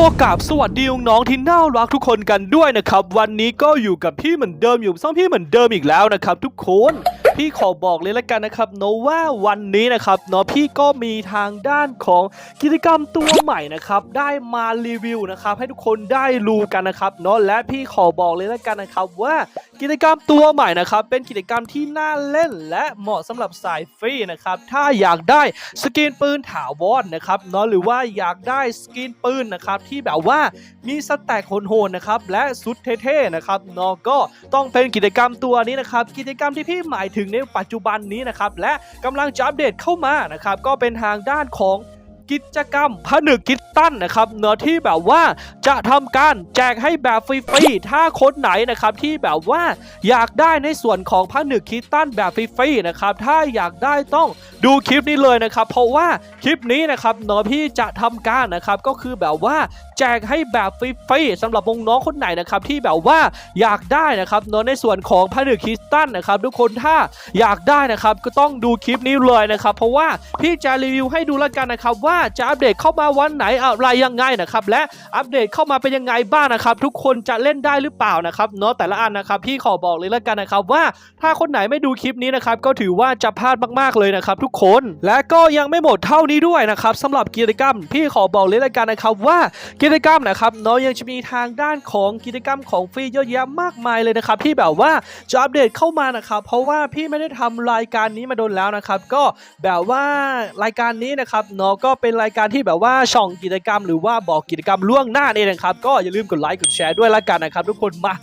ก็กราบสวัสดีน้องที่น่ารักทุกคนกันด้วยนะครับ วันนี้ก็อยู่กับพี่เหมือนเดิมอยู่ซ่องพี่เหมือนเดิมอีกแล้วนะครับ ทุกคน พี่ขอบอกเลยละกันนะครับเนาะว่าวันนี้นะครับเนาะพี่ก็มีทางด้านของกิจกรรมตัวใหม่นะครับ ได้มารีวิวนะครับ ให้ทุกคนได้รู้กันนะครับเนาะและพี่ขอบอกเลยละกันนะครับว่ากิจกรรมตัวใหม่นะครับ เป็นกิจกรรมที่น่าเล่นและเหมาะสำหรับสายฟรีนะครับ ถ้าอยากได้สกินปืนถาวรนะครับเนาะหรือว่าอยากได้สกินปืนนะครับที่แบบว่ามีสแต็กโหดๆนะครับและสุดเท่ๆนะครับเนาะก็ต้องเป็นกิจกรรมตัวนี้นะครับ กิจกรรมที่พี่หมายถึงในปัจจุบันนี้นะครับและกำลังจะอัปเดตเข้ามานะครับก็เป็นทางด้านของ กิจกรรมผนึกกิตตันนะครับเนาะที่แบบว่าจะทำการแจกให้แบบฟรีๆถ้าคนไหนนะครับที่แบบว่าอยากได้ในส่วนของผนึกคิตตันแบบฟรีๆนะครับถ้าอยากได้ต้องดูคลิปนี้เลยนะครับ เพราะว่าคลิปนี้นะครับเนาะพี่จะทำการนะครับก็คือแบบว่าแจกให้แบบฟรีๆสำหรับน้องๆคนไหนนะครับที่แบบว่าอยากได้นะครับเนาะในส่วนของผนึกคิตตันนะครับ ทุกคนถ้าอยากได้นะครับก็ต้องดูคลิปนี้เลยนะครับ เพราะว่าพี่จะรีวิวให้ดูแล้วกันนะครับว่าจะอัปเดตเข้ามาวันไหนอะไรยังไงนะครับและอัปเดตเข้ามาเป็นยังไงบ้างนะครับทุกคนจะเล่นได้หรือเปล่านะครับเนาะแต่ละอันนะครับพี่ขอบอกเลยแล้วกันนะครับว่าถ้าคนไหนไม่ดูคลิปนี้นะครับก็ถือว่าจะพลาดมากๆเลยนะครับทุกคนและก็ยังไม่หมดเท่านี้ด้วยนะครับสำหรับกิจกรรม พี่ขอบอกเลยแล้วกันนะครับว่ากิจกรรมนะครับเนาะยังจะมีทางด้านของกิจกรรมของฟรีเยอะแยะมากมายเลยนะครับที่แบบว่าจะอัปเดตเข้ามานะครับเพราะว่าพี่ไม่ได้ทำรายการนี้มาโดนแล้วนะครับก็แบบว่ารายการนี้นะครับเนาะก็เป็น็นรายการที่แบบว่าช่องกิจกรรม หรือว่าบอกกิจกรรมล่วงหน้านี่นะครับ ก็อย่าลืมกดไลค์กดแชร์ด้วยละกันนะครับ ทุกคนมา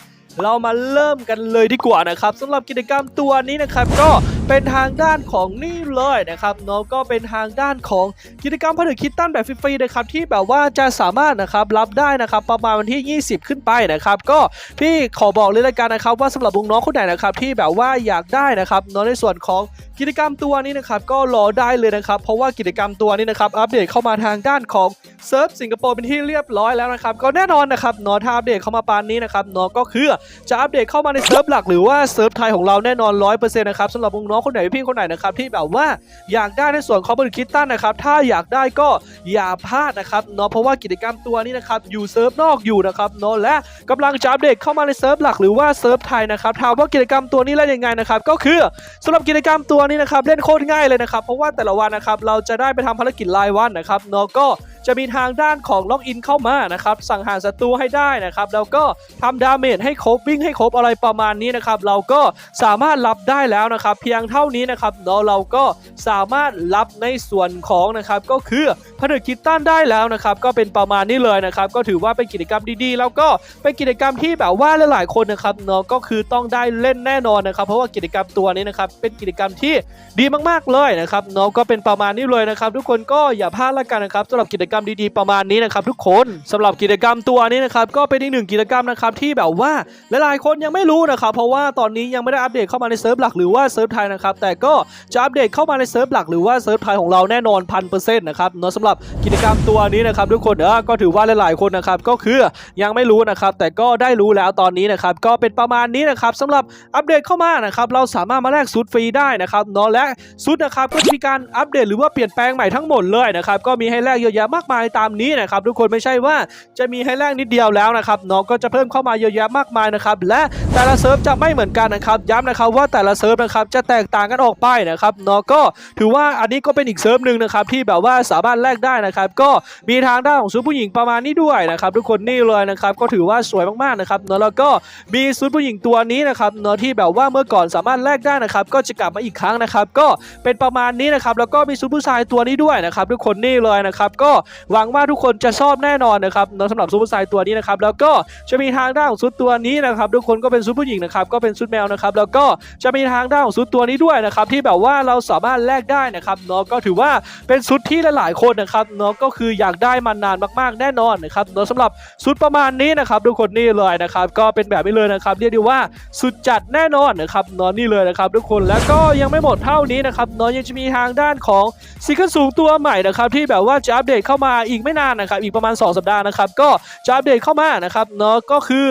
เรามาเริ่มกันเลยดีกว่านะครับสำหรับกิจกรรมตัวนี้นะครับก็ เป็นทางด้านของนี่เลยนะครับเนาะก็เป็นทางด้านของกิจกรรมผนึกคิดตั้นแบบฟรีๆนะครับที่แบบว่าจะสามารถนะครับรับได้นะครับประมาณวันที่ 20 ขึ้นไปนะครับก็พี่ขอบอกเลยละกันนะครับว่าสำหรับน้องคนไหนนะครับที่แบบว่าอยากได้นะครับเนาะในส่วนของกิจกรรมตัวนี้นะครับก็รอได้เลยนะครับเพราะว่ากิจกรรมตัวนี้นะครับอัปเดตเข้ามาทางด้านของเซิร์ฟสิงคโปร์เป็นที่เรียบร้อยแล้วนะครับก็แน่นอนนะครับเนาะถ้าอัปเดตเข้ามาปานนี้นะครับเนาะก็คือจะอัปเดตเข้ามาในเซิร์ฟหลักหรือว่าเซิร์ฟไทยของเราแน่นอน100%นะครับสำหรับน้องๆคนไหนพี่คนไหนนะครับที่แบบว่าอยากได้ในส่วนของบริคิตตันนะครับถ้าอยากได้ก็อย่าพลาดนะครับเนาะเพราะว่ากิจกรรมตัวนี้นะครับอยู่เซิร์ฟนอกอยู่นะครับเนาะและกำลังจะอัปเดตเข้ามาในเซิร์ฟหลักหรือว่าเซิร์ฟไทยนะครับถามว่ากิจกรรมตัวนี้เล่นยังไงนะครับก็คือสำหรับกิจกรรมตัวนี้นะครับเล่นโคตรง่ายเลยนะครับเพราะว่าแต่ละวันนะครับเราจะได้ไปทำภารกิจรายวันนะครับเนาะก็ จะมีทางด้านของล็อกอินเข้ามานะครับสั่งหารศัตรูให้ได้นะครับแล้วก็ทำดาเมจให้ครบวิ่งให้ครบอะไรประมาณนี้นะครับเราก็สามารถรับได้แล้วนะครับเพียงเท่านี้นะครับเนาะเราก็สามารถรับในส่วนของนะครับก็คือผนึกคิดต้านได้แล้วนะครับก็เป็นประมาณนี้เลยนะครับก็ถือว่าเป็นกิจกรรมดีๆ แล้วก็เป็นกิจกรรมที่แบบว่าหลายๆคนนะครับเนาะก็คือต้องได้เล่นแน่นอนนะครับ เพราะว่ากิจกรรมตัวนี้นะครับเป็นกิจกรรมที่ดีมากๆเลยนะครับเนาะก็เป็นประมาณนี้เลยนะครับ ทุกคนก็อย่าพลาดละกันนะครับสำหรับกิจกรรมดีๆประมาณนี้นะครับทุกคนสำหรับกิจกรรมตัวนี้นะครับก็เป็นอีกหนึ่งกิจกรรมนะครับที่แบบว่าหลายๆคนยังไม่รู้นะครับเพราะว่าตอนนี้ยังไม่ได้อัปเดตเข้ามาในเซิร์ฟหลักหรือว่าเซิร์ฟไทยนะครับแต่ก็จะอัปเดตเข้ามาในเซิร์ฟหลักหรือว่าเซิร์ฟไทยของเราแน่นอนพันเปอร์เซ็นต์นะครับเนาะสำหรับกิจกรรมตัวนี้นะครับทุกคนเออก็ถือว่าหลายๆคนนะครับก็คือยังไม่รู้นะครับแต่ก็ได้รู้แล้วตอนนี้นะครับก็เป็นประมาณนี้นะครับสำหรับอัปเดตเข้ามานะครับเราสามารถมาแลกซูดฟรีได้นะครับเนาะและซูดนะครับก็จะมีการอัปเดตหรือว่าเปลี่ยนแปลงใหม่ทั้งหมดเลยนะครับก็มีให้แลกเยอะแยะมากมายตามนี้นะครับทุกคนไม่ใช่ว่าจะมีให้แลกนิดเดียวแล้วนะครับเนาะก็จะเพิ่มเข้ามาเยอะแยะมากมายนะครับและแต่ละเซิร์ฟจะไม่เหมือนกันนะครับย้ำนะครับว่าแต่ละเซิร์ฟนะครับจะแตกต่างกันออกไปนะครับเนาะก็ถือว่าอันนี้ก็เป็นอีกเซิร์ฟหนึ่งนะครับที่แบบว่าสามารถแลกได้นะครับก็มีทางด้านของซูผู้หญิงประมาณนี้ด้วยนะครับทุกคนนี่เลยนะครับก็ถือว่าสวยมากๆนะครับเนาะแล้วก็มีซูผู้หญิงตัวนี้นะครับเนาะที่แบบว่าเมื่อก่อนสามารถแลกได้นะครับก็จะกลับมาอีกครั้งนะครับก็เป็นประมาณนี้นะครับแล้วก็มีซูผู้ชายตัวนี้ด้วยนะครับทุกคนนี่เลยนะครับก็หวังว่าทุกคนจะชอบแน่นอนนะครับสำหรับซูผู้ชายตัวนี้นะครับแล้วก็จะมีทางด้านของซูตัวนี้นะครับทุกคนก็เป็นซูผู้หญิงนะครับก็เป็นซูแมวนะครับแล้วก็จะมีทางด้านของซูตัวนี้ด้วยนะครับที่แบบว่าเราสามารถแลกได้นะครับเนาะก็ถือว่าเป็นชุดที่หลายๆคนนะครับเนาะก็คืออยากได้มานานมากๆแน่นอนนะครับเนาะสำหรับชุดประมาณนี้นะครับทุกคนนี่เลยนะครับก็เป็นแบบนี้เลยนะครับเรียกได้ว่าสุดจัดแน่นอนนะครับเนาะนี่เลยนะครับทุกคนแล้วก็ยังไม่หมดเท่านี้นะครับเนาะยังจะมีทางด้านของซิกเกิลสูงตัวใหม่นะครับที่แบบว่าจะอัปเดตเข้ามาอีกไม่นานนะครับ อีกประมาณ 2 สัปดาห์นะครับ ก็จะอัปเดตเข้ามานะครับเนาะก็คือ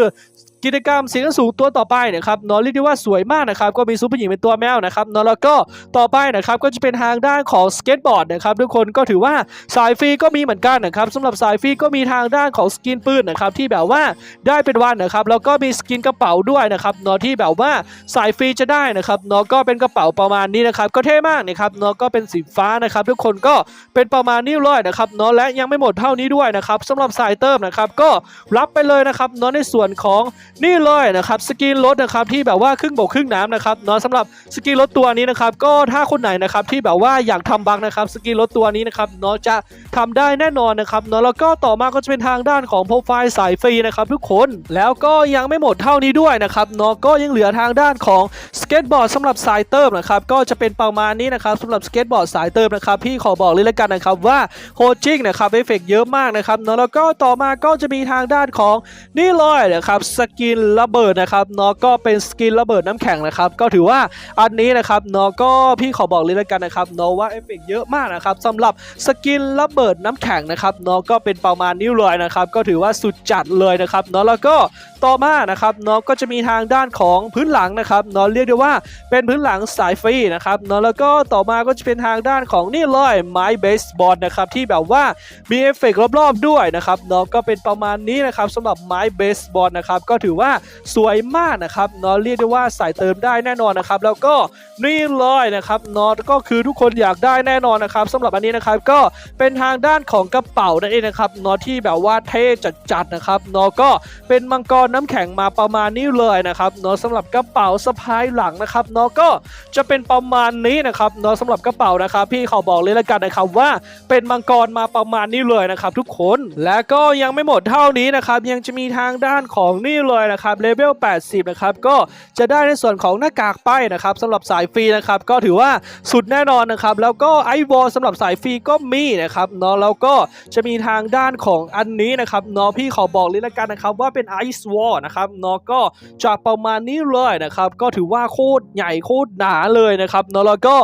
กิจกรรมเสียงสูงตัวต่อไปนะครับนาะเรียกได้ว่าสวยมากนะครับก็มีซุปเปอร์หญิงเป็นตัวแมวนะครับนาะแล้วก็ต่อไปนะครับก็จะเป็นทางด้านของสเก็ตบอร์ดนะครับทุกคนก็ถือว่าสายฟรีก็มีเหมือนกันนะครับสำหรับสายฟรีก็มีทางด้านของสกินปืนนะครับที่แบบว่าได้เป็นวันนะครับแล้วก็มีสกินกระเป๋าด้วยนะครับนาะที่แบบว่าสายฟรีจะได้นะครับนาะก็เป็นกระเป๋าประมาณนี้นะครับก็เท่มากนะครับนาะก็เป็นสีฟ้านะครับทุกคนก็เป็นประมาณนี้เลยนะครับนาะและยังไม่หมดเท่านี้ด้วยนะครับสำหรับสายเติมนะครับก็รับไปเลยนะครับนาะในส่วนของนี่เลยนะครับสกินรถนะครับที่แบบว่าครึ่งบกครึ่งน้ำนะครับเนาะสำหรับสกินรถตัวนี้นะครับก็ถ้าคนไหนนะครับที่แบบว่าอยากทำบังนะครับสกินรถตัวนี้นะครับเนาะจะทำได้แน่นอนนะครับเนาะแล้วก็ต่อมาก็จะเป็นทางด้านของโปรไฟล์สายฟรีนะครับทุกคนแล้วก็ยังไม่หมดเท่านี้ด้วยนะครับเนาะก็ยังเหลือทางด้านของสเก็ตบอร์ดสำหรับสายเติมนะครับก็จะเป็นประมาณนี้นะครับสำหรับสเก็ตบอร์ดสายเติมนะครับพี่ขอบอกเลยละกันนะครับว่าโคจิงนะครับเอฟเฟกเยอะมากนะครับเนาะแล้วก็ต่อมาก็จะมีทางด้านของนี่เลยนะครับสกิินระเบิดนะครับเนาะก็เป็นสกินระเบิดน้ำแข็งนะครับก็ถือว่าอันนี้นะครับเนาะก็พี่ขอบอกเลยละกันนะครับเนาะว่าเอฟเฟกต์เยอะมากนะครับสำหรับสกินระเบิดน้ำแข็งนะครับเนาะก็เป็นประมาณนี้เลยนะครับก็ถือว่าสุดจัดเลยนะครับเนาะแล้วก็ต่อมานะครับเนาะก็จะมีทางด้านของพื้นหลังนะครับเนาะเรียกได้ว่าเป็นพื้นหลังสายฟรีนะครับเนาะแล้วก็ต่อมาก็จะเป็นทางด้านของนี่เลยไม้เบสบอลนะครับที่แบบว่ามีเอฟเฟกต์รอบๆด้วยนะครับเนาะก็เป็นประมาณนี้นะครับสำหรับไม้เบสบอลนะครับก็ถือว่าสวยมากนะครับเนาะเรียกได้ว่าใส่เติมได้แน่นอนนะครับ แล้วก็นี่เลยนะครับเนาะก็คือทุกคนอยากได้แน่นอนนะครับสำหรับอันนี้นะครับก็เป็นทางด้านของกระเป๋านั่นเองนะครับเนาะที่แบบว่าเท่จัดๆนะครับเนาะก็เป็นมังกรน้ำแข็งมาประมาณนี้เลยนะครับเนาะสำหรับกระเป๋าสะพายหลังนะครับเนาะก็จะเป็นประมาณนี้นะครับเนาะสำหรับกระเป๋านะครับพี่ขาบอกเลยละกันนะครับว่าเป็นมังกรมาประมาณนี้เลยนะครับทุกคนและก็ยังไม่หมดเท่านี้นะครับยังจะมีทางด้านของนี่เลยยนะครับเลเวล 80 นะครับก็จะได้ในส่วนของหน้ากากป้ายนะครับสำหรับสายฟรีนะครับก็ถือว่าสุดแน่นอนนะครับแล้วก็ไอวอลสำหรับสายฟรีก็มีนะครับเนาะแล้วก็จะมีทางด้านของอันนี้นะครับเนาะพี่ขอบอกเลยละกันนะครับว่าเป็นไอซ์วอลนะครับเนาะก็จะประมาณนี้เลยนะครับก็ถือว่าโคตรใหญ่โคตรหนาเลยนะครับเนาะแล้วก็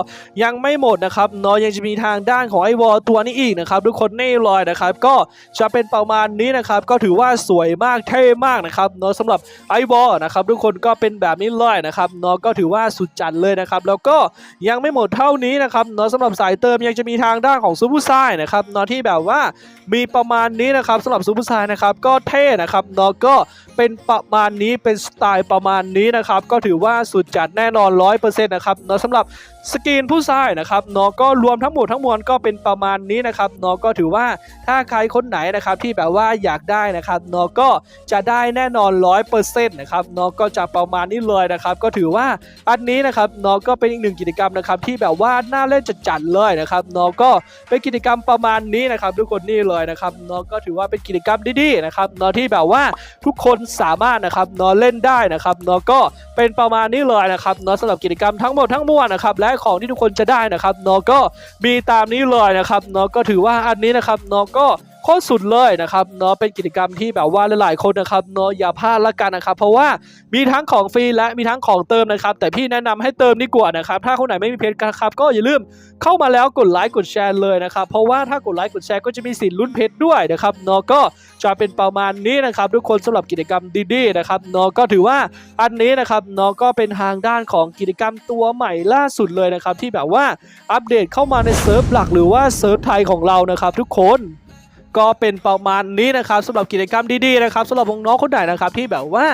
ยังไม่หมดนะครับเนาะยังจะมีทางด้านของไอวอลตัวนี้อีกนะครับทุกคนนี่เลยนะครับก็จะเป็นประมาณนี้นะครับก็ถือว่าสวยมากเท่มากนะครับเนาะสำหรับไอวอลนะครับทุกคนก็เป็นแบบนี้เลยนะครับเนาะก็ถือว่าสุดจัดเลยนะครับแล้วก็ยังไม่หมดเท่านี้นะครับเนาะสำหรับสายเติมยังจะมีทางด้านของซูเปอร์ไซน์นะครับเนาะที่แบบว่ามีประมาณนี้นะครับสำหรับซูเปอร์ไซน์นะครับก็เท่นะครับเนาะก็เป็นประมาณนี้เป็นสไตล์ประมาณนี้นะครับก็ถือว่าสุดจัดแน่นอน 100%นะครับเนาะสำหรับสกรีนผู้ชายนะครับเนาะก็รวมทั้งหมดทั้งมวลก็เป็นประมาณนี้นะครับเนาะก็ถือว่าถ้าใครคนไหนนะครับที่แบบว่าอยากได้นะครับเนาะก็จะได้แน่นอน100%นะครับเนาะก็จะประมาณนี้เลยนะครับ ก็ถือว่าอันนี้นะครับเนาะก็เป็นอีกหนึ่งกิจกรรมนะครับที่แบบว่าน่าเล่นจัดๆเลยนะครับเนาะก็เป็นกิจกรรมประมาณนี้นะครับทุกคนนี่เลยนะครับเนาะก็ถือว่าเป็นกิจกรรมดีๆนะครับเนาะที่แบบว่าทุกคนสามารถนะครับเนาะเล่นได้นะครับเนาะก็เป็นประมาณนี้เลยนะครับเนาะสำหรับกิจกรรมทั้งหมดทั้งมวลนะครับและของที่ทุกคนจะได้นะครับเนาะก็มีตามนี้เลยนะครับเนาะก็ถือว่าอันนี้นะครับเนาะก็ โคตรสุดเลยนะครับเนาะเป็นกิจกรรมที่แบบว่าหลายๆคนนะครับเนาะอย่าพลาดละกันนะครับ เพราะว่ามีทั้งของฟรีและมีทั้งของเติมนะครับ แต่พี่แนะนำให้เติมดีกว่านะครับ ถ้าคนไหนไม่มีเพจนครับก็อย่าลืมเข้ามาแล้วกดไลค์กดแชร์เลยนะครับ เพราะว่าถ้ากดไลค์กดแชร์ก็จะมีสิทธิ์ลุ้นเพจด้วยนะครับเนาะก็จะเป็นประมาณนี้นะครับ ทุกคนสำหรับกิจกรรมดีๆนะครับเนาะก็ถือว่าอันนี้นะครับเนาะก็เป็นทางด้านของกิจกรรมตัวใหม่ล่าสุดเลยนะครับที่แบบว่าอัปเดตเข้ามาในเซิร์ฟหลักหรือว่าเซิร์ฟไทยของเรานะครับ ทุกคน ก็เป็นประมาณนี้นะครับสำหรับกิจกรรมดีๆนะครับสำหรับน้องๆคนไหนนะครับที่แบบว่า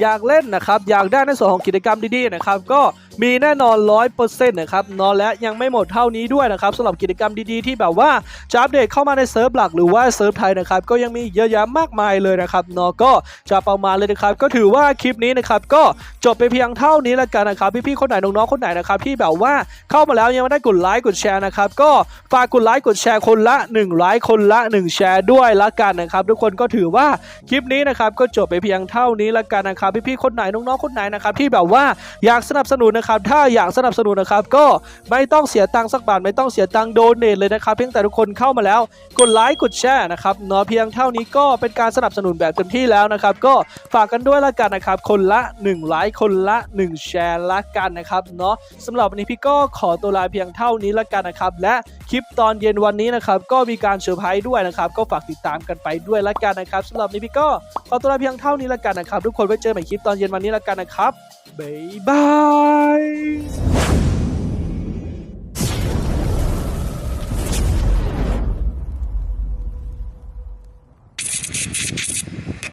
อยากเล่นนะครับอยากได้ในส่วนของกิจกรรมดีๆนะครับก็มีแน่นอน100%นะครับนาะและยังไม่หมดเท่านี้ด้วยนะครับสำหรับกิจกรรมดีๆที่แบบว่าจะอัปเดตเข้ามาในเซิร์ฟหลักหรือว่าเซิร์ฟไทยนะครับก็ยังมีเยอะแยะมากมายเลยนะครับนาะก็จะประมาณเลยนะครับก็ถือว่าคลิปนี้นะครับก็จบไปเพียงเท่านี้แล้วกันนะครับพี่ๆคนไหนน้องๆคนไหนนะครับที่แบบว่าเข้ามาแล้วยังไม่ได้กดไลค์กดแชร์นะครับก็ฝากกดไลค์กดแชร์คนละ1ไลค์คนละ 1 แชร์ด้วยละกันนะครับทุกคนก็ถือว่าคลิปนี้นะครับก็จบไปเพียงเท่านี้ละกันนะครับพี่ๆคนไหนน้องๆคนไหนนะครับที่แบบว่าอยากสนับสนุนนะครับ ถ้าอยากสนับสนุนนะครับ ก็ไม่ต้องเสียตังค์สักบาท ไม่ต้องเสียตังค์โดเนทเลยนะครับ เพียงแต่ทุกคนเข้ามาแล้ว กดไลค์ กดแชร์นะครับเนาะเพียงเท่านี้ก็เป็นการสนับสนุนแบบเต็มที่แล้วนะครับ ก็ฝากกันด้วยละกันนะครับ คนละ1ไลค์คนละ 1 แชร์ละกันนะครับเนาะสำหรับวันนี้พี่ก็ขอตัวลาเพียงเท่านี้ละกันนะครับ และคลิปตอนเย็นวันนี้นะครับ ก็มีการเซอร์ไพรส์ด้วยนะครับ ก็ฝากติดตามกันไปด้วยละกันนะครับสำหรับนี้พี่ก็ขอตัวลาเพียงเท่านี้ละกันนะครับ ทุกคนไว้เจอใหม่คลิปตอนเย็นวันนี้ละกันนะครับบ๊ายบาย Bye.